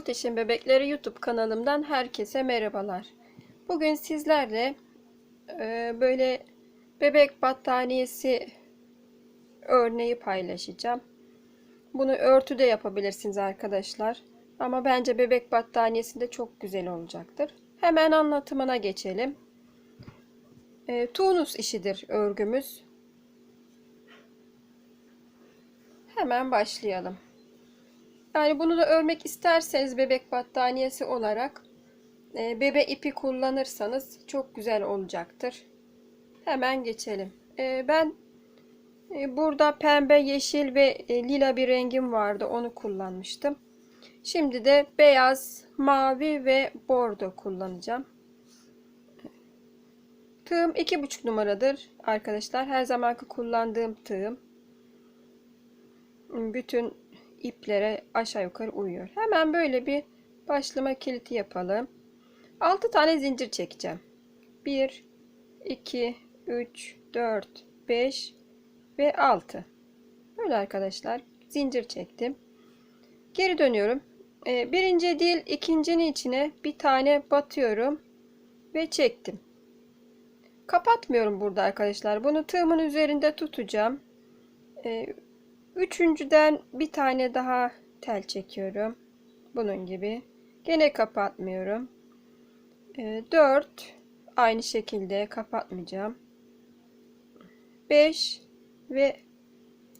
Gülteş'in Bebekleri YouTube kanalımdan herkese merhabalar. Bugün sizlerle e, böyle bebek battaniyesi örneği paylaşacağım. Bunu örtüde yapabilirsiniz arkadaşlar. Ama bence bebek battaniyesinde çok güzel olacaktır. Hemen anlatımına geçelim. E, Tunus işidir örgümüz. Hemen başlayalım. Yani bunu da örmek isterseniz bebek battaniyesi olarak e, bebe ipi kullanırsanız çok güzel olacaktır. Hemen geçelim. E, ben e, burada pembe, yeşil ve lila bir rengim vardı. Onu kullanmıştım. Şimdi de beyaz, mavi ve bordo kullanacağım. Tığım 2,5 numaradır arkadaşlar. Her zamanki kullandığım tığım. Bütün iplere aşağı yukarı uyuyor. Hemen böyle bir başlama kiliti yapalım. 6 tane zincir çekeceğim. 1 2 3 4 5 ve 6. Böyle arkadaşlar zincir çektim. Geri dönüyorum. Ee, birinci değil ikincinin içine bir tane batıyorum ve çektim. Kapatmıyorum burada arkadaşlar. Bunu tığımın üzerinde tutacağım. Ee, Üçüncüden bir tane daha tel çekiyorum. Bunun gibi. Gene kapatmıyorum. E, 4 aynı şekilde kapatmayacağım. 5 ve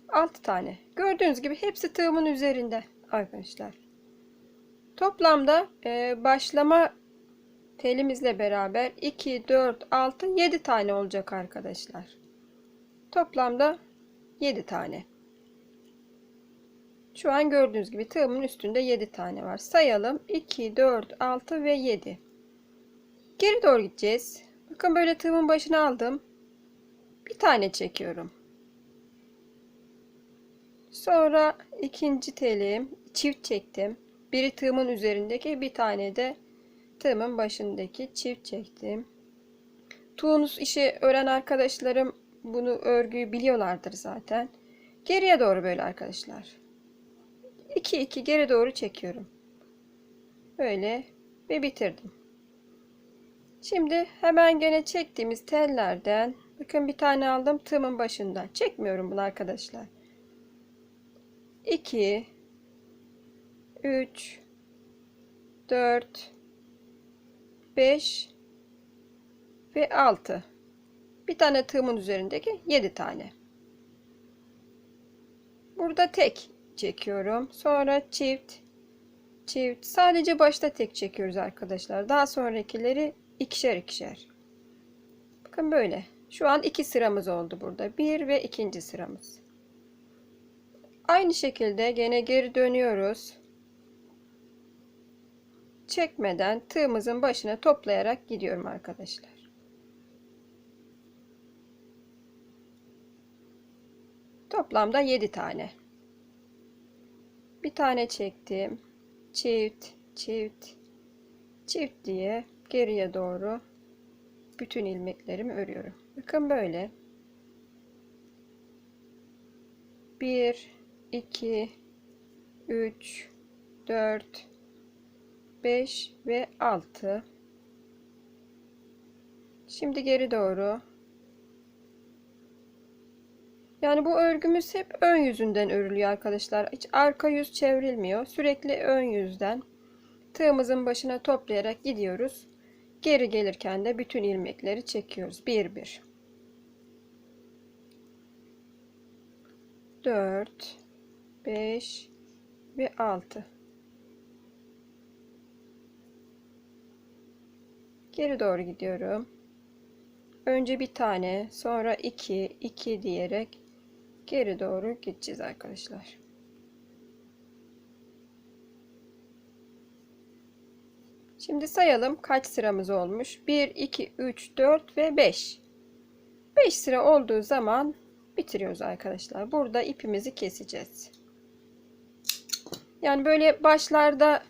6 tane. Gördüğünüz gibi hepsi tığımın üzerinde arkadaşlar. Toplamda e, başlama telimizle beraber 2, 4, 6, 7 tane olacak arkadaşlar. Toplamda 7 tane. Şu an gördüğünüz gibi tığımın üstünde 7 tane var. Sayalım. 2, 4, 6 ve 7. Geri doğru gideceğiz. Bakın böyle tığımın başına aldım. Bir tane çekiyorum. Sonra ikinci telim çift çektim. Biri tığımın üzerindeki bir tane de tığımın başındaki çift çektim. Tunus işi öğren arkadaşlarım bunu örgüyü biliyorlardır zaten. Geriye doğru böyle arkadaşlar. 2 2 geri doğru çekiyorum. Böyle ve bitirdim. Şimdi hemen gene çektiğimiz tellerden bakın bir tane aldım tığımın başında. Çekmiyorum bunu arkadaşlar. 2 3 4 5 ve 6 bir tane tığımın üzerindeki 7 tane. Burada tek çekiyorum. Sonra çift, çift. Sadece başta tek çekiyoruz arkadaşlar. Daha sonrakileri ikişer ikişer. Bakın böyle. Şu an iki sıramız oldu burada. Bir ve ikinci sıramız. Aynı şekilde gene geri dönüyoruz. Çekmeden tığımızın başına toplayarak gidiyorum arkadaşlar. Toplamda 7 tane bir tane çektim. Çift çift çift diye geriye doğru bütün ilmeklerimi örüyorum. Bakın böyle. 1 2 3 4 5 ve 6 şimdi geri doğru yani bu örgümüz hep ön yüzünden örülüyor arkadaşlar. Hiç arka yüz çevrilmiyor. Sürekli ön yüzden tığımızın başına toplayarak gidiyoruz. Geri gelirken de bütün ilmekleri çekiyoruz. 1 1 4 5 ve 6 Geri doğru gidiyorum. Önce bir tane, sonra 2, 2 diyerek geri doğru gideceğiz arkadaşlar. Şimdi sayalım kaç sıramız olmuş. 1, 2, 3, 4 ve 5. 5 sıra olduğu zaman bitiriyoruz arkadaşlar. Burada ipimizi keseceğiz. Yani böyle başlarda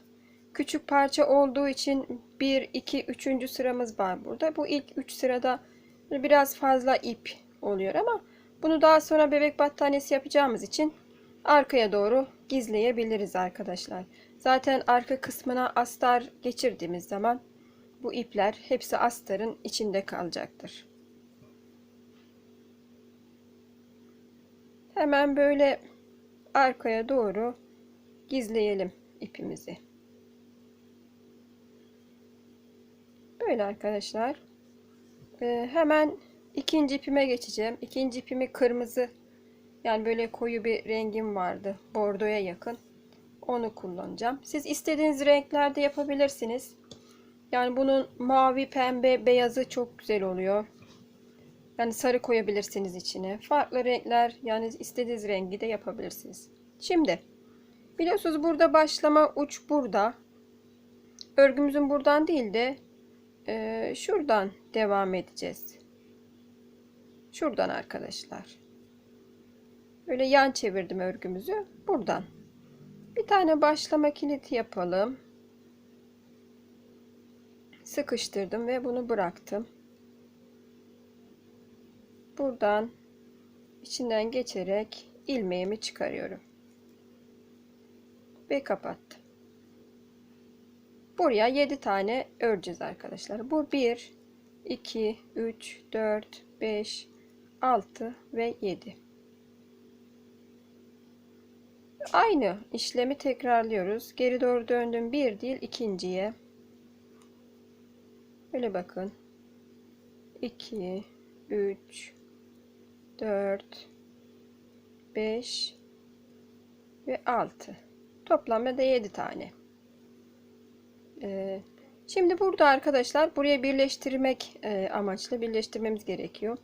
küçük parça olduğu için 1, 2, 3. sıramız var burada. Bu ilk 3 sırada biraz fazla ip oluyor ama bunu daha sonra bebek battaniyesi yapacağımız için arkaya doğru gizleyebiliriz arkadaşlar. Zaten arka kısmına astar geçirdiğimiz zaman bu ipler hepsi astarın içinde kalacaktır. Hemen böyle arkaya doğru gizleyelim ipimizi. Böyle arkadaşlar. Ee, hemen ikinci ipime geçeceğim. İkinci ipimi kırmızı yani böyle koyu bir rengim vardı. Bordoya yakın. Onu kullanacağım. Siz istediğiniz renklerde yapabilirsiniz. Yani bunun mavi, pembe, beyazı çok güzel oluyor. Yani sarı koyabilirsiniz içine. Farklı renkler yani istediğiniz rengi de yapabilirsiniz. Şimdi biliyorsunuz burada başlama uç burada. Örgümüzün buradan değil de e, şuradan devam edeceğiz. Şuradan arkadaşlar. Böyle yan çevirdim örgümüzü. Buradan. Bir tane başlama kilidi yapalım. Sıkıştırdım ve bunu bıraktım. Buradan içinden geçerek ilmeğimi çıkarıyorum. Ve kapattım. Buraya 7 tane öreceğiz arkadaşlar. Bu 1, 2, 3, 4, 5, 6 ve 7. Aynı işlemi tekrarlıyoruz. Geri doğru döndüm. Bir değil ikinciye. Böyle bakın. 2 3 4 5 ve 6. Toplamda da 7 tane. Ee, şimdi burada arkadaşlar buraya birleştirmek e, amaçlı birleştirmemiz gerekiyor.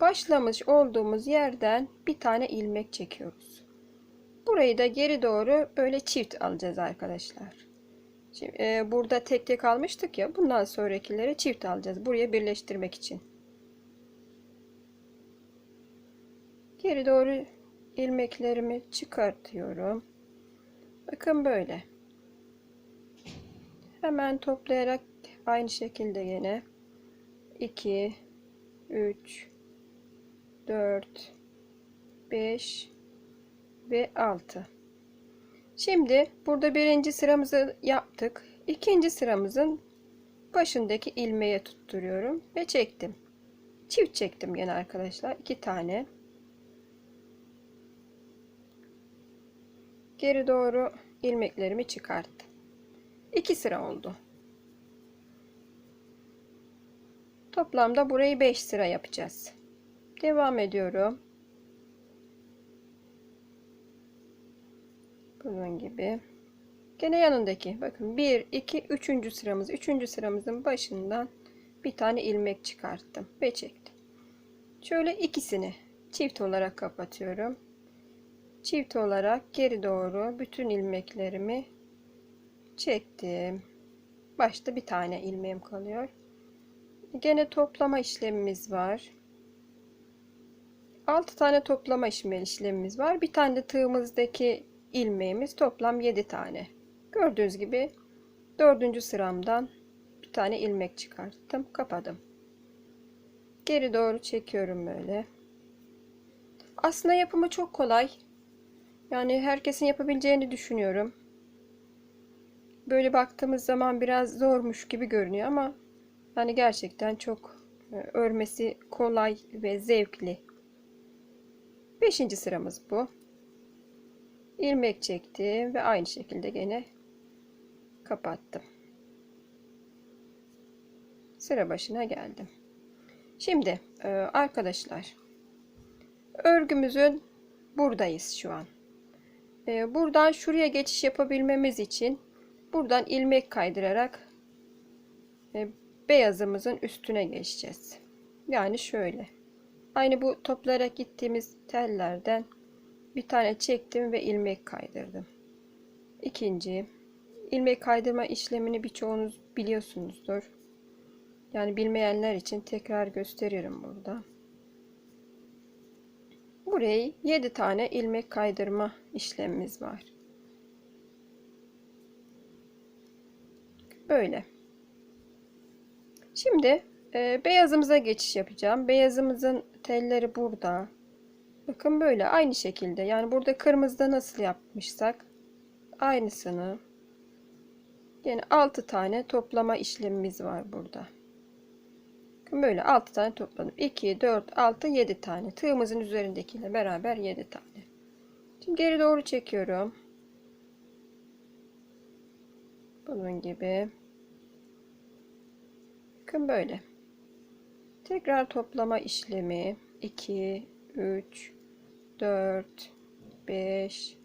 Başlamış olduğumuz yerden bir tane ilmek çekiyoruz. Burayı da geri doğru böyle çift alacağız arkadaşlar. Şimdi, e, burada tek tek almıştık ya. Bundan sonrakileri çift alacağız. Buraya birleştirmek için. Geri doğru ilmeklerimi çıkartıyorum. Bakın böyle. Hemen toplayarak aynı şekilde yine 2 3 4 5 ve 6. Şimdi burada birinci sıramızı yaptık. İkinci sıramızın başındaki ilmeğe tutturuyorum ve çektim. Çift çektim yine arkadaşlar. iki tane. Geri doğru ilmeklerimi çıkarttım. İki sıra oldu. Toplamda burayı 5 sıra yapacağız. Devam ediyorum. Bunun gibi. Gene yanındaki bakın 1 2 3. sıramız 3. sıramızın başından bir tane ilmek çıkarttım ve çektim. Şöyle ikisini çift olarak kapatıyorum. Çift olarak geri doğru bütün ilmeklerimi çektim. Başta bir tane ilmeğim kalıyor. Gene toplama işlemimiz var. 6 tane toplama işlemimiz var. Bir tane de tığımızdaki ilmeğimiz toplam 7 tane. Gördüğünüz gibi 4. sıramdan bir tane ilmek çıkarttım, kapadım. Geri doğru çekiyorum böyle. Aslında yapımı çok kolay. Yani herkesin yapabileceğini düşünüyorum. Böyle baktığımız zaman biraz zormuş gibi görünüyor ama yani gerçekten çok e, örmesi kolay ve zevkli. Beşinci sıramız bu ilmek çektim ve aynı şekilde gene kapattım. Sıra başına geldim. Şimdi e, arkadaşlar örgümüzün buradayız şu an. E, buradan şuraya geçiş yapabilmemiz için buradan ilmek kaydırarak e, beyazımızın üstüne geçeceğiz. Yani şöyle. Aynı bu toplayarak gittiğimiz tellerden bir tane çektim ve ilmek kaydırdım. İkinci ilmek kaydırma işlemini birçoğunuz biliyorsunuzdur. Yani bilmeyenler için tekrar gösteriyorum burada. Burayı 7 tane ilmek kaydırma işlemimiz var. Böyle. Şimdi e, beyazımıza geçiş yapacağım. Beyazımızın telleri burada. Bakın böyle aynı şekilde yani burada kırmızıda nasıl yapmışsak aynısını Yine 6 tane toplama işlemimiz var burada. Böyle 6 tane topladım. 2, 4, 6, 7 tane. Tığımızın üzerindekiyle beraber 7 tane. Şimdi geri doğru çekiyorum. Bunun gibi. Bakın böyle. Tekrar toplama işlemi. 2, 3, 4, 5,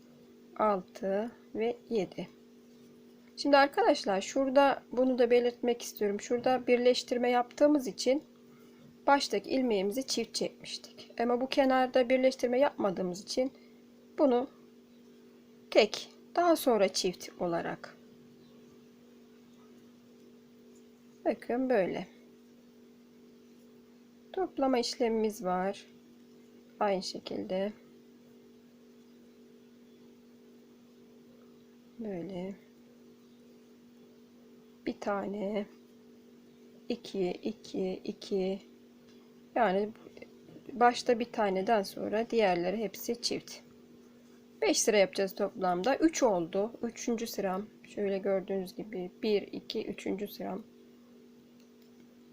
6 ve 7. Şimdi arkadaşlar şurada bunu da belirtmek istiyorum. Şurada birleştirme yaptığımız için baştaki ilmeğimizi çift çekmiştik. Ama bu kenarda birleştirme yapmadığımız için bunu tek daha sonra çift olarak bakın böyle toplama işlemimiz var. Aynı şekilde böyle bir tane 2 2 2 yani başta bir taneden sonra diğerleri hepsi çift 5 sıra yapacağız toplamda 3 oldu 3. sıram şöyle gördüğünüz gibi 1 2 3. sıram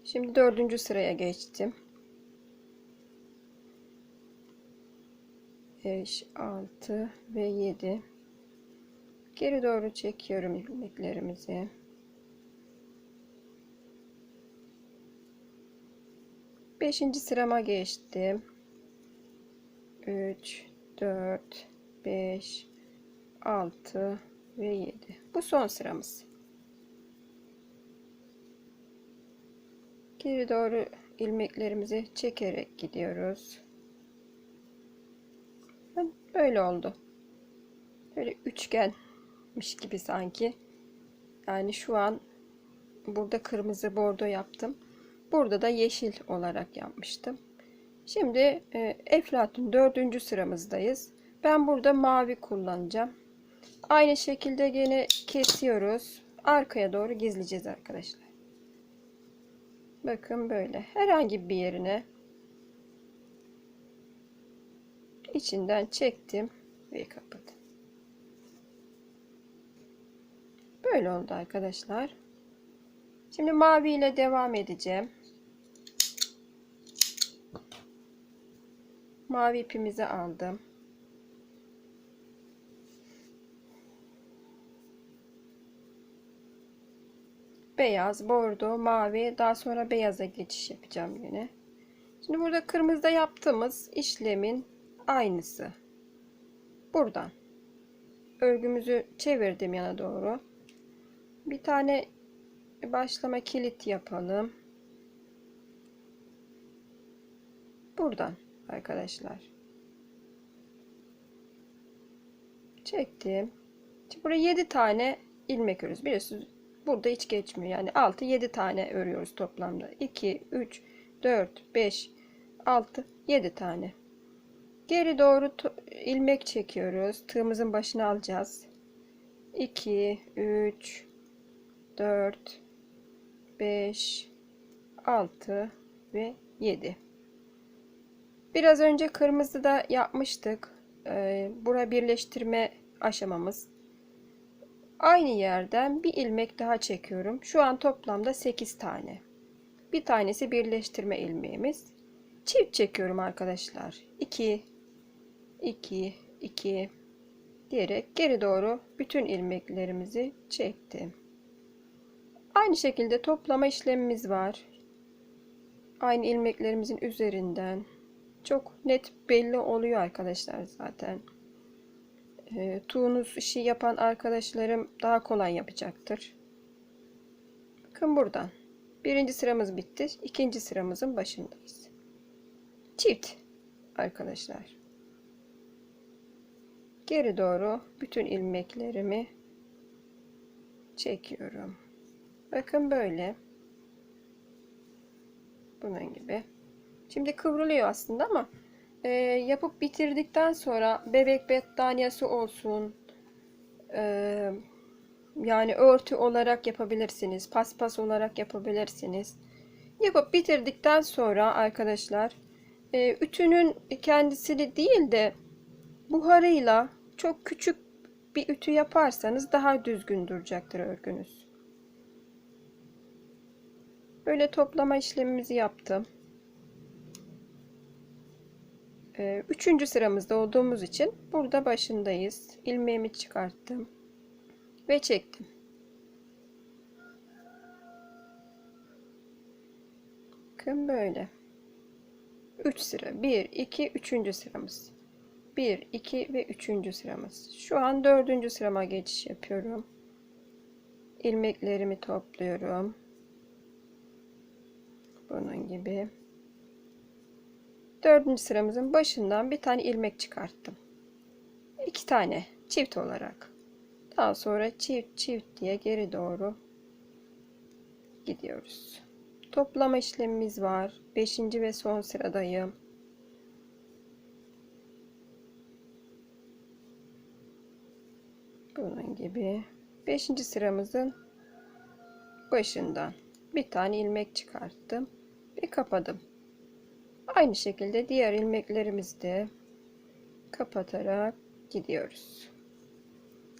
şimdi 4. sıraya geçtim 5 6 ve 7 geri doğru çekiyorum ilmeklerimizi Beşinci sırama geçtim. 3, 4, 5, 6 ve 7. Bu son sıramız. Geri doğru ilmeklerimizi çekerek gidiyoruz. Böyle oldu. Böyle üçgenmiş gibi sanki. Yani şu an burada kırmızı bordo yaptım. Burada da yeşil olarak yapmıştım. Şimdi e, Eflatun dördüncü sıramızdayız. Ben burada mavi kullanacağım. Aynı şekilde yine kesiyoruz. Arkaya doğru gizleyeceğiz arkadaşlar. Bakın böyle. Herhangi bir yerine içinden çektim ve kapadım. Böyle oldu arkadaşlar. Şimdi mavi ile devam edeceğim. Mavi ipimizi aldım. Beyaz, bordo, mavi, daha sonra beyaza geçiş yapacağım yine. Şimdi burada kırmızıda yaptığımız işlemin aynısı. Buradan örgümüzü çevirdim yana doğru. Bir tane başlama kilit yapalım. Buradan arkadaşlar. Çektim. Şimdi buraya 7 tane ilmek örüyoruz. Biliyorsunuz burada hiç geçmiyor. Yani 6 7 tane örüyoruz toplamda. 2 3 4 5 6 7 tane. Geri doğru ilmek çekiyoruz. Tığımızın başına alacağız. 2 3 4 5 6 ve 7 Biraz önce kırmızıda yapmıştık. Ee, bura birleştirme aşamamız. Aynı yerden bir ilmek daha çekiyorum. Şu an toplamda 8 tane. Bir tanesi birleştirme ilmeğimiz. Çift çekiyorum arkadaşlar. 2 2 2 diyerek geri doğru bütün ilmeklerimizi çektim. Aynı şekilde toplama işlemimiz var. Aynı ilmeklerimizin üzerinden çok net belli oluyor arkadaşlar zaten. E, tuğunuz işi yapan arkadaşlarım daha kolay yapacaktır. Bakın buradan. Birinci sıramız bitti. İkinci sıramızın başındayız. Çift arkadaşlar. Geri doğru bütün ilmeklerimi çekiyorum. Bakın böyle. Bunun gibi. Şimdi kıvrılıyor aslında ama e, yapıp bitirdikten sonra bebek battaniyesi olsun e, yani örtü olarak yapabilirsiniz. Paspas olarak yapabilirsiniz. Yapıp bitirdikten sonra arkadaşlar e, ütünün kendisini değil de buharıyla çok küçük bir ütü yaparsanız daha düzgün duracaktır örgünüz. Böyle toplama işlemimizi yaptım. Ee, Üçüncü sıramızda olduğumuz için burada başındayız. İlmeğimi çıkarttım ve çektim. Bakın böyle. 3 sıra. 1, 2, 3. sıramız. 1, 2 ve 3. sıramız. Şu an 4. sırama geçiş yapıyorum. İlmeklerimi topluyorum. Bunun gibi. 4. sıramızın başından bir tane ilmek çıkarttım. 2 tane çift olarak. Daha sonra çift çift diye geri doğru gidiyoruz. Toplama işlemimiz var. 5. ve son sıradayım. Bunun gibi 5. sıramızın başından bir tane ilmek çıkarttım ve kapadım. Aynı şekilde diğer ilmeklerimizi de kapatarak gidiyoruz.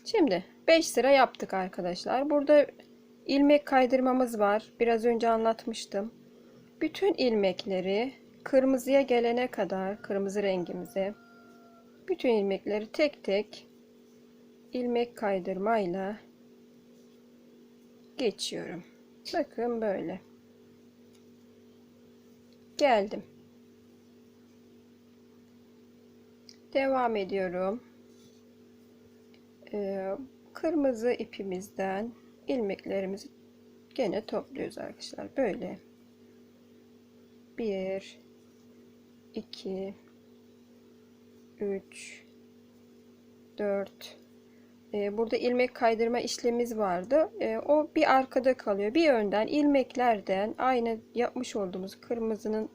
Şimdi 5 sıra yaptık arkadaşlar. Burada ilmek kaydırmamız var. Biraz önce anlatmıştım. Bütün ilmekleri kırmızıya gelene kadar kırmızı rengimize bütün ilmekleri tek tek ilmek kaydırmayla geçiyorum. Bakın böyle. Geldim. Devam ediyorum. Ee, kırmızı ipimizden ilmeklerimizi gene topluyoruz arkadaşlar. Böyle. 1 2 3 4 ee, burada ilmek kaydırma işlemimiz vardı. Ee, o bir arkada kalıyor. Bir önden ilmeklerden aynı yapmış olduğumuz kırmızının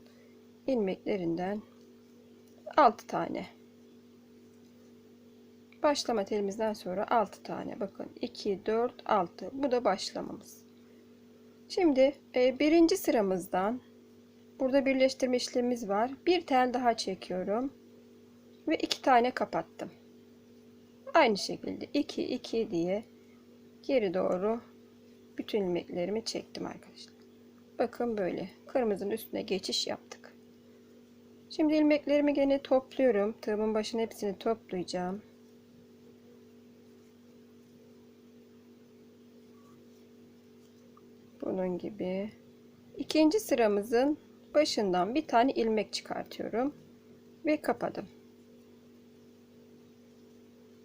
ilmeklerinden 6 tane. Başlama telimizden sonra 6 tane. Bakın 2, 4, 6. Bu da başlamamız. Şimdi e, birinci sıramızdan burada birleştirme işlemimiz var. Bir tel daha çekiyorum. Ve iki tane kapattım. Aynı şekilde 2 2 diye geri doğru bütün ilmeklerimi çektim arkadaşlar. Bakın böyle kırmızının üstüne geçiş yaptık. Şimdi ilmeklerimi gene topluyorum. Tığımın başına hepsini toplayacağım. Bunun gibi. İkinci sıramızın başından bir tane ilmek çıkartıyorum ve kapadım.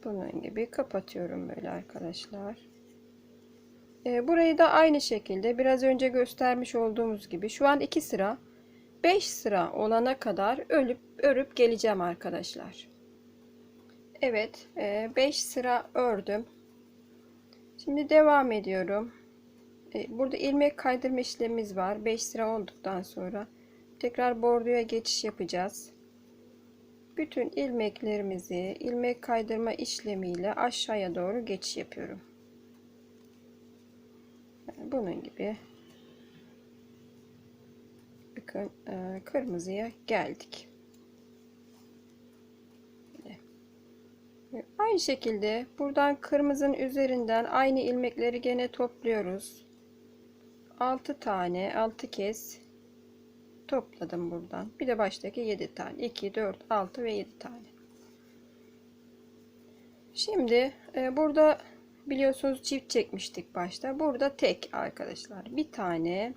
Bunun gibi kapatıyorum böyle arkadaşlar. Ee, burayı da aynı şekilde biraz önce göstermiş olduğumuz gibi şu an 2 sıra 5 sıra olana kadar ölüp örüp geleceğim arkadaşlar. Evet 5 e, sıra ördüm. Şimdi devam ediyorum. E, burada ilmek kaydırma işlemimiz var. 5 sıra olduktan sonra tekrar bordoya geçiş yapacağız bütün ilmeklerimizi ilmek kaydırma işlemiyle aşağıya doğru geçiş yapıyorum. Yani bunun gibi bakın e, kırmızıya geldik. Aynı şekilde buradan kırmızının üzerinden aynı ilmekleri gene topluyoruz. 6 tane 6 kez topladım buradan. Bir de baştaki 7 tane. 2, 4, 6 ve 7 tane. Şimdi e, burada biliyorsunuz çift çekmiştik başta. Burada tek arkadaşlar. Bir tane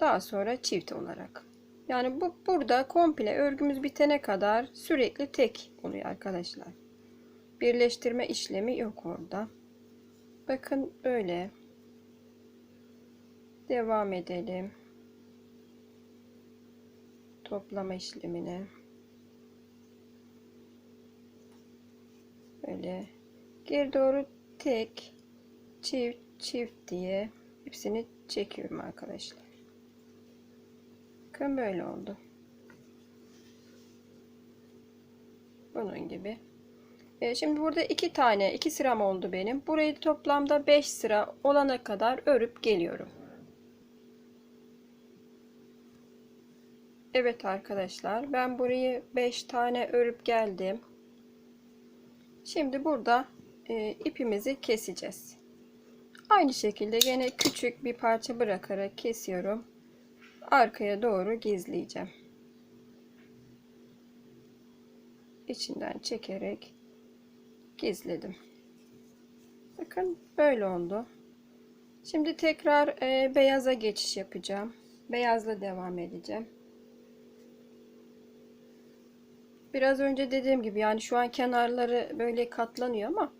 daha sonra çift olarak. Yani bu burada komple örgümüz bitene kadar sürekli tek oluyor arkadaşlar. Birleştirme işlemi yok orada. Bakın böyle. Devam edelim toplama işlemine böyle geri doğru tek çift çift diye hepsini çekiyorum arkadaşlar. Bakın böyle oldu. Bunun gibi. E şimdi burada iki tane iki sıram oldu benim. Burayı toplamda 5 sıra olana kadar örüp geliyorum. Evet arkadaşlar ben burayı 5 tane örüp geldim. Şimdi burada e, ipimizi keseceğiz. Aynı şekilde yine küçük bir parça bırakarak kesiyorum. Arkaya doğru gizleyeceğim. İçinden çekerek gizledim. Bakın böyle oldu. Şimdi tekrar e, beyaza geçiş yapacağım. Beyazla devam edeceğim. Biraz önce dediğim gibi yani şu an kenarları böyle katlanıyor ama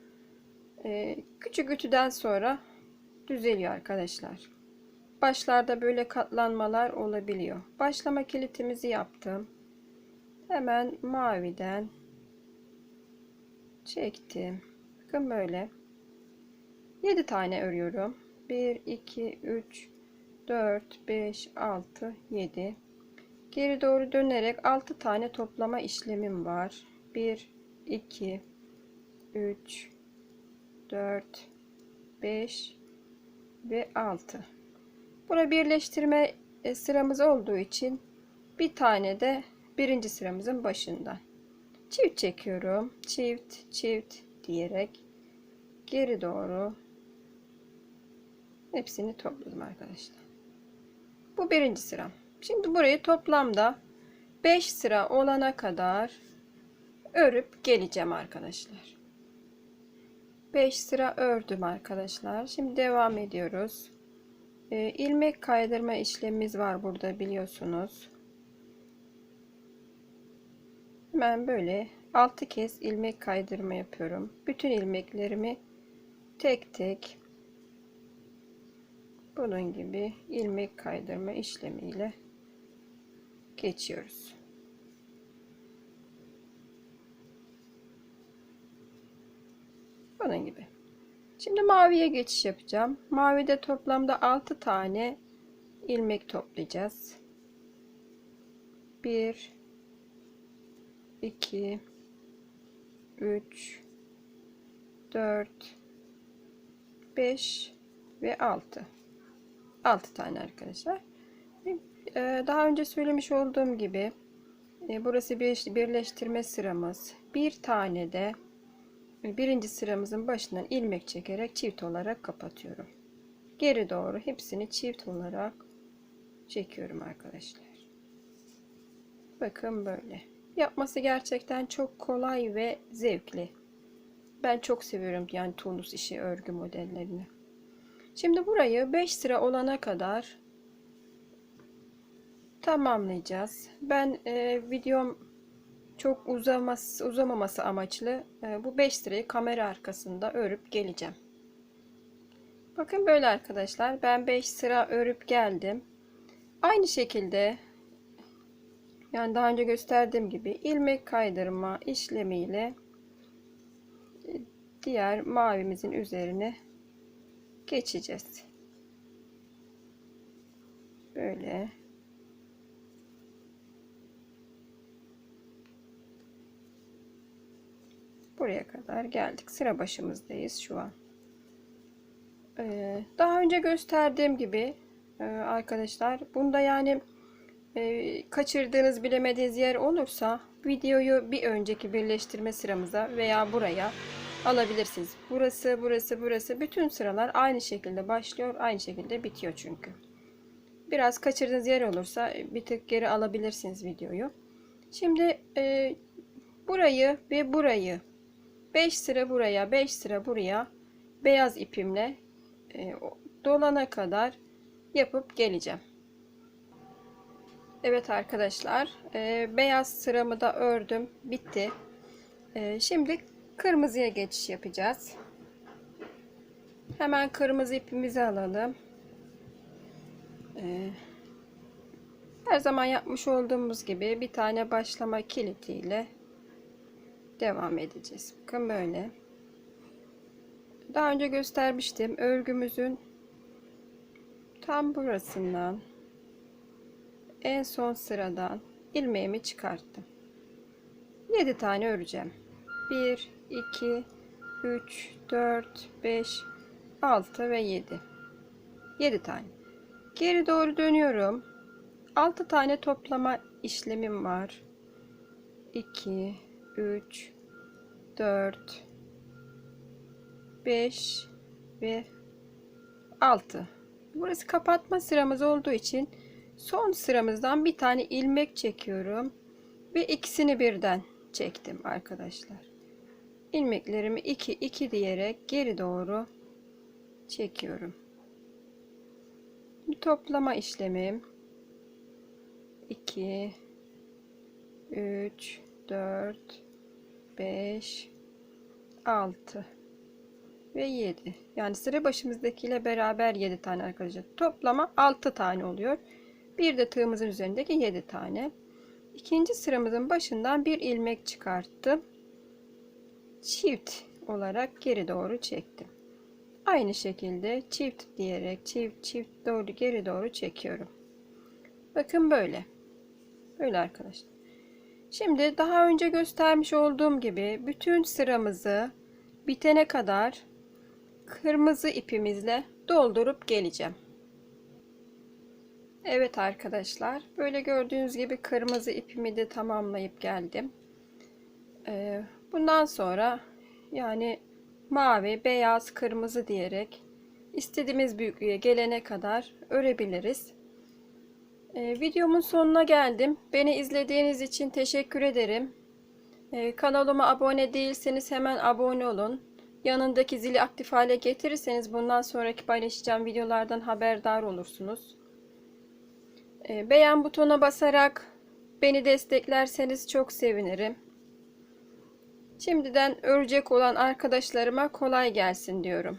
e, küçük ütüden sonra düzeliyor arkadaşlar. Başlarda böyle katlanmalar olabiliyor. Başlama kilitimizi yaptım. Hemen maviden çektim. Bakın böyle. 7 tane örüyorum. 1 2 3 4 5 6 7 Geri doğru dönerek 6 tane toplama işlemim var. 1 2 3 4 5 ve 6. Bura birleştirme e, sıramız olduğu için bir tane de birinci sıramızın başından. Çift çekiyorum. Çift, çift diyerek geri doğru hepsini topladım arkadaşlar. Bu birinci sıram. Şimdi burayı toplamda 5 sıra olana kadar örüp geleceğim arkadaşlar. 5 sıra ördüm arkadaşlar. Şimdi devam ediyoruz. Ee, ilmek kaydırma işlemimiz var burada biliyorsunuz. Hemen böyle 6 kez ilmek kaydırma yapıyorum. Bütün ilmeklerimi tek tek bunun gibi ilmek kaydırma işlemiyle geçiyoruz. Bunun gibi. Şimdi maviye geçiş yapacağım. Mavide toplamda 6 tane ilmek toplayacağız. 1 2 3 4 5 ve 6 6 tane arkadaşlar daha önce söylemiş olduğum gibi e, burası bir birleştirme sıramız bir tane de birinci sıramızın başından ilmek çekerek çift olarak kapatıyorum geri doğru hepsini çift olarak çekiyorum arkadaşlar bakın böyle Yapması gerçekten çok kolay ve zevkli. Ben çok seviyorum yani tunus işi örgü modellerini. Şimdi burayı 5 sıra olana kadar tamamlayacağız. Ben e, videom çok uzaması, uzamaması amaçlı e, bu 5 sırayı kamera arkasında örüp geleceğim. Bakın böyle arkadaşlar ben 5 sıra örüp geldim. Aynı şekilde yani daha önce gösterdiğim gibi ilmek kaydırma işlemiyle e, diğer mavimizin üzerine geçeceğiz. Böyle. Buraya kadar geldik. Sıra başımızdayız şu an. Ee, daha önce gösterdiğim gibi e, arkadaşlar bunda yani e, kaçırdığınız bilemediğiniz yer olursa videoyu bir önceki birleştirme sıramıza veya buraya alabilirsiniz. Burası, burası, burası bütün sıralar aynı şekilde başlıyor, aynı şekilde bitiyor çünkü. Biraz kaçırdığınız yer olursa bir tık geri alabilirsiniz videoyu. Şimdi e, burayı ve burayı 5 sıra buraya, 5 sıra buraya beyaz ipimle e, dolana kadar yapıp geleceğim. Evet arkadaşlar e, beyaz sıramı da ördüm bitti. E, şimdi kırmızıya geçiş yapacağız. Hemen kırmızı ipimizi alalım. E, her zaman yapmış olduğumuz gibi bir tane başlama kilitiyle devam edeceğiz bakın böyle daha önce göstermiştim örgümüzün tam burasından en son sıradan ilmeğimi çıkarttım. 7 tane öreceğim. 1 2 3 4 5 6 ve 7. 7 tane. Geri doğru dönüyorum. 6 tane toplama işlemim var. 2 3 4 5 ve 6. Burası kapatma sıramız olduğu için son sıramızdan bir tane ilmek çekiyorum ve ikisini birden çektim arkadaşlar. İlmeklerimi 2 2 diyerek geri doğru çekiyorum. Toplama işlemim 2 3 4 5 6 ve 7 yani sıra başımızdakiyle beraber 7 tane arkadaşlar. Toplama 6 tane oluyor. Bir de tığımızın üzerindeki 7 tane. İkinci sıramızın başından bir ilmek çıkarttım. Çift olarak geri doğru çektim. Aynı şekilde çift diyerek çift çift doğru geri doğru çekiyorum. Bakın böyle. Böyle arkadaşlar Şimdi daha önce göstermiş olduğum gibi bütün sıramızı bitene kadar kırmızı ipimizle doldurup geleceğim. Evet arkadaşlar böyle gördüğünüz gibi kırmızı ipimi de tamamlayıp geldim. Ee, bundan sonra yani mavi, beyaz, kırmızı diyerek istediğimiz büyüklüğe gelene kadar örebiliriz. Ee, videomun sonuna geldim. Beni izlediğiniz için teşekkür ederim. Ee, kanalıma abone değilseniz hemen abone olun. Yanındaki zili aktif hale getirirseniz bundan sonraki paylaşacağım videolardan haberdar olursunuz. Ee, beğen butonuna basarak beni desteklerseniz çok sevinirim. Şimdiden örecek olan arkadaşlarıma kolay gelsin diyorum.